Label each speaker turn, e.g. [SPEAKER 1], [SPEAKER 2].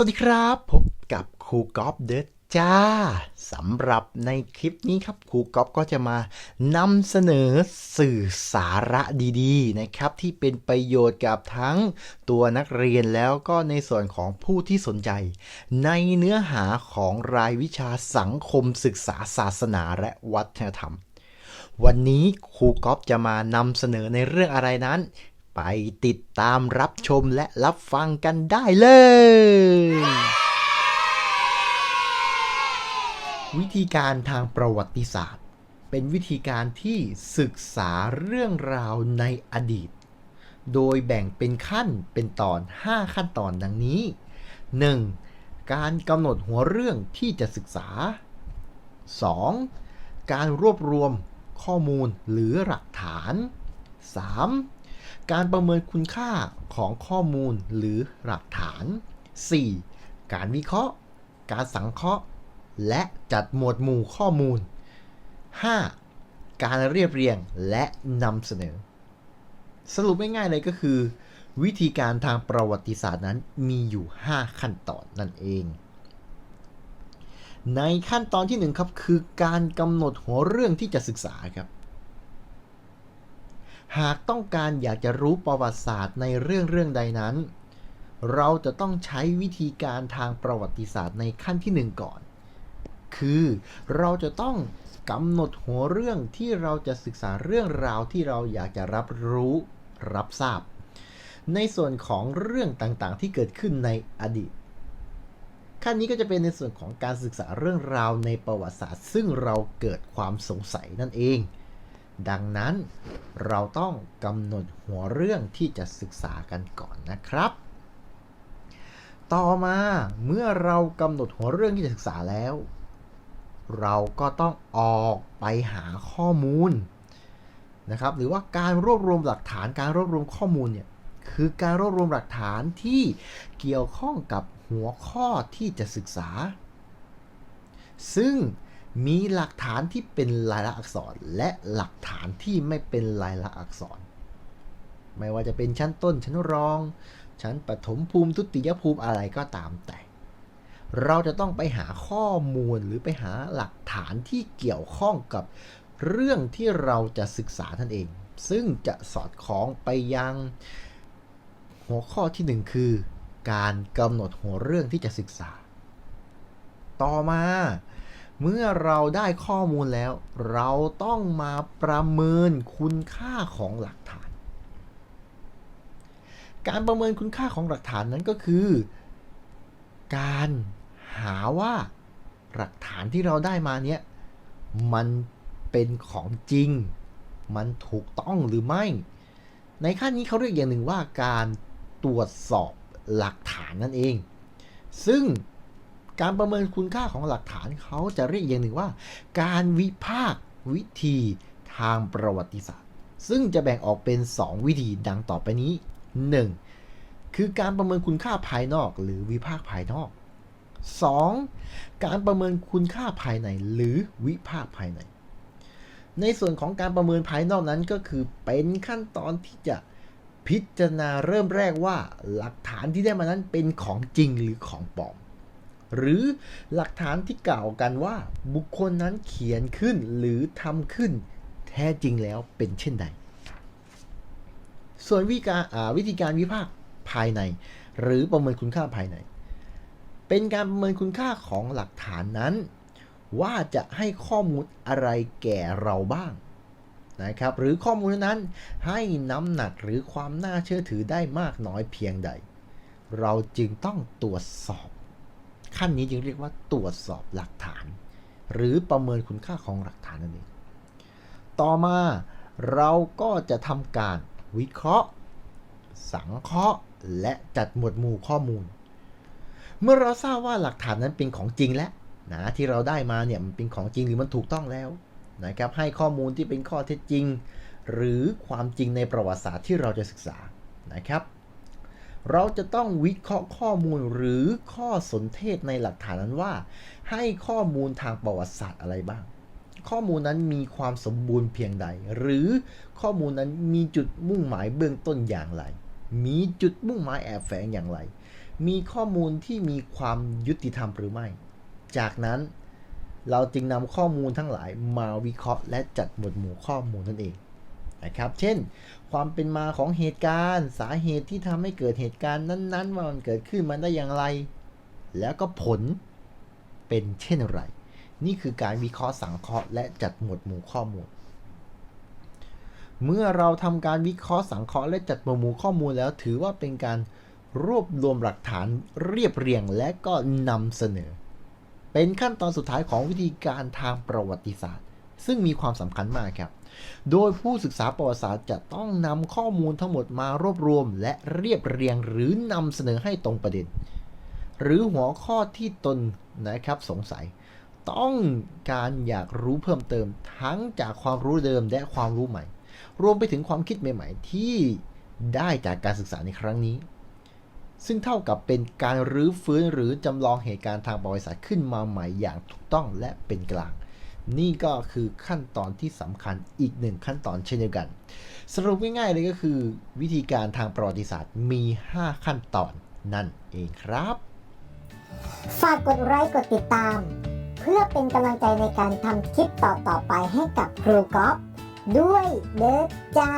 [SPEAKER 1] สวัสดีครับพบกับครูก๊อฟเดอะจ้าสำหรับในคลิปนี้ครับครูก๊อฟก็จะมานำเสนอสื่อสาระดีๆนะครับ ที่เป็นประโยชน์กับทั้งตัวนักเรียนแล้วก็ในส่วนของผู้ที่สนใจ ในเนื้อหาของรายวิชาสังคมศึกษาศาสนาและวัฒนธรรม วันนี้ครูก๊อฟจะมานำเสนอในเรื่องอะไรนั้น ไปติดตามรับชมและรับฟังกันได้เลย วิธีการทางประวัติศาสตร์ เป็นวิธีการที่ศึกษาเรื่องราวในอดีต โดยแบ่งเป็นขั้นเป็นตอน 5 ขั้นตอนดังนี้ 1. การกำหนดหัวเรื่องที่จะศึกษา 2. การรวบรวมข้อมูลหรือหลักฐาน 3. การประเมินคุณค่าของข้อมูลหรือหลักฐาน 4. การวิเคราะห์ การสังเคราะห์ และจัดหมวดหมู่ข้อมูล 5. การเรียบเรียงและนำเสนอ สรุปง่ายๆเลยก็คือ วิธีการทางประวัติศาสตร์นั้นมีอยู่ 5 ขั้นตอนนั่นเอง ในขั้นตอนที่ 1 ครับ คือการกำหนดหัวเรื่องที่จะศึกษาครับ หากต้องการอยากจะรู้ประวัติศาสตร์ในเรื่องเรื่องใดนั้น เราจะต้องใช้วิธีการทางประวัติศาสตร์ในขั้นที่ 1 ก่อน คือเราจะต้องกำหนดหัวเรื่องที่เราจะศึกษาเรื่องราวที่เราอยากจะรับรู้รับทราบ ในส่วนของเรื่องต่างๆ ที่เกิดขึ้นในอดีต ขั้นนี้ก็จะเป็นในส่วนของการศึกษาเรื่องราวในประวัติศาสตร์ ซึ่งเราเกิดความสงสัยนั่นเอง ดังนั้นเราต้องกำหนดหัวเรื่องที่จะศึกษากันก่อนนะครับ ต่อมาเมื่อเรากำหนดหัวเรื่องที่จะศึกษาแล้ว เราก็ต้องออกไปหาข้อมูลนะครับ หรือว่าการรวบรวมหลักฐานการรวบรวมข้อมูลเนี่ยคือการรวบรวมหลักฐานที่เกี่ยวข้องกับหัวข้อที่จะศึกษา ซึ่ง มีหลักฐานที่เป็นลายลักษณ์อักษร และหลักฐานที่ไม่เป็นลายลักษณ์อักษร ไม่ว่าจะเป็นชั้นต้นชั้นรอง ชั้นปฐมภูมิทุติยภูมิอะไรก็ตามแต่ เราจะต้องไปหาข้อมูลหรือไปหาหลักฐานที่เกี่ยวข้องกับเรื่องที่เราจะศึกษาท่านเอง ซึ่งจะสอดคล้องไปยังหัวข้อที่หนึ่งคือ การกำหนดหัวเรื่องที่จะศึกษา ต่อมา เมื่อเราได้ข้อมูลแล้ว เราต้องมาประเมินคุณค่าของหลักฐาน การประเมินคุณค่าของหลักฐานนั้นก็คือ การหาว่าหลักฐานที่เราได้มาเนี้ยมันเป็นของจริง มันถูกต้องหรือไม่ ในขั้นนี้เขาเรียกอย่างหนึ่งว่าการตรวจสอบหลักฐานนั่นเอง ซึ่ง การประเมินคุณค่าของหลักฐานเขาจะเรียกอย่างหนึ่งว่า การวิพากษ์วิธีทางประวัติศาสตร์ ซึ่งจะแบ่งออกเป็น 2 วิธีดังต่อไปนี้ 1. คือการประเมินคุณค่าภายนอกหรือวิพากษ์ภายนอก 2. การประเมินคุณค่าภายในหรือวิพากษ์ภายใน ในส่วนของการประเมินภายนอกนั้นก็คือเป็นขั้นตอนที่จะพิจารณาเริ่มแรกว่าหลักฐานที่ได้มานั้นเป็นของจริงหรือของปลอม หรือหลักฐานที่กล่าวกันว่าบุคคลนั้นเขียนขึ้นหรือทำขึ้นแท้จริงแล้วเป็นเช่นใด ส่วนวิการวิธีการวิพากษ์ภายใน หรือประเมินคุณค่าภายใน เป็นการประเมินคุณค่าของหลักฐานนั้น ว่าจะให้ข้อมูลอะไรแก่เราบ้างนะครับหรือข้อมูลนั้นให้น้ำหนักหรือความน่าเชื่อถือได้มากน้อยเพียงใด เราจึงต้องตรวจสอบ ขั้นนี้จึงเรียกว่าตรวจสอบหลักฐาน หรือประเมินคุณค่าของหลักฐานนั่นเอง ต่อมาเราก็จะทำการวิเคราะห์ สังเคราะห์ และจัดหมวดหมู่ข้อมูล เมื่อเราทราบว่าหลักฐานนั้นเป็นของจริงแล้วนะที่เราได้มาเนี่ยมันเป็นของจริงหรือมันถูกต้องแล้วนะครับให้ข้อมูลที่เป็นข้อเท็จจริง หรือความจริงในประวัติศาสตร์ที่เราจะศึกษานะครับ เราจะต้องวิเคราะห์ข้อมูลหรือข้อสนเทศในหลักฐานนั้นว่า ให้ข้อมูลทางประวัติศาสตร์อะไรบ้าง ข้อมูลนั้นมีความสมบูรณ์เพียงใด หรือข้อมูลนั้นมีจุดมุ่งหมายเบื้องต้นอย่างไร มีจุดมุ่งหมายแอบแฝงอย่างไร มีข้อมูลที่มีความยุติธรรมหรือไม่ จากนั้นเราจึงนำข้อมูลทั้งหลายมาวิเคราะห์และจัดหมวดหมู่ข้อมูลนั่นเอง นะครับ เช่น ความเป็นมาของเหตุการณ์ สาเหตุที่ทำให้เกิดเหตุการณ์นั้น ๆ ว่ามันเกิดขึ้นมาได้อย่างไร แล้วก็ผลเป็นเช่นไร นี่คือการวิเคราะห์สังเคราะห์และจัดหมวดหมู่ข้อมูล เมื่อเราทำการวิเคราะห์สังเคราะห์และจัดหมวดหมู่ข้อมูลแล้วถือว่าเป็นการรวบรวมหลักฐานเรียบเรียงและก็นำเสนอ เป็นขั้นตอนสุดท้ายของวิธีการทางประวัติศาสตร์ ซึ่งมีความสำคัญมากครับ โดยผู้ศึกษาประวัติศาสตร์จะต้องนำข้อมูลทั้งหมดมารวบรวม และเรียบเรียงหรือนำเสนอให้ตรงประเด็น หรือหัวข้อที่ตนนะครับสงสัย ต้องการอยากรู้เพิ่มเติม ทั้งจากความรู้เดิมและความรู้ใหม่ รวมไปถึงความคิดใหม่ๆ ที่ได้จากการศึกษาในครั้งนี้ซึ่งเท่ากับเป็นการรื้อฟื้นหรือจำลองเหตุการณ์ทางประวัติศาสตร์ขึ้นมาใหม่อย่างถูกต้องและเป็นกลาง นี่ก็คือขั้นตอนที่สำคัญอีกหนึ่งขั้นตอนเช่นเดียวกัน สรุปง่ายๆเลยก็คือ วิธีการทางประวัติศาสตร์มี 5 ขั้นตอนนั่นเองครับ
[SPEAKER 2] ฝากกดไลค์กดติดตาม เพื่อเป็นกำลังใจในการทำคลิปต่อๆไปให้กับครูก๊อฟด้วยเด้อจ้า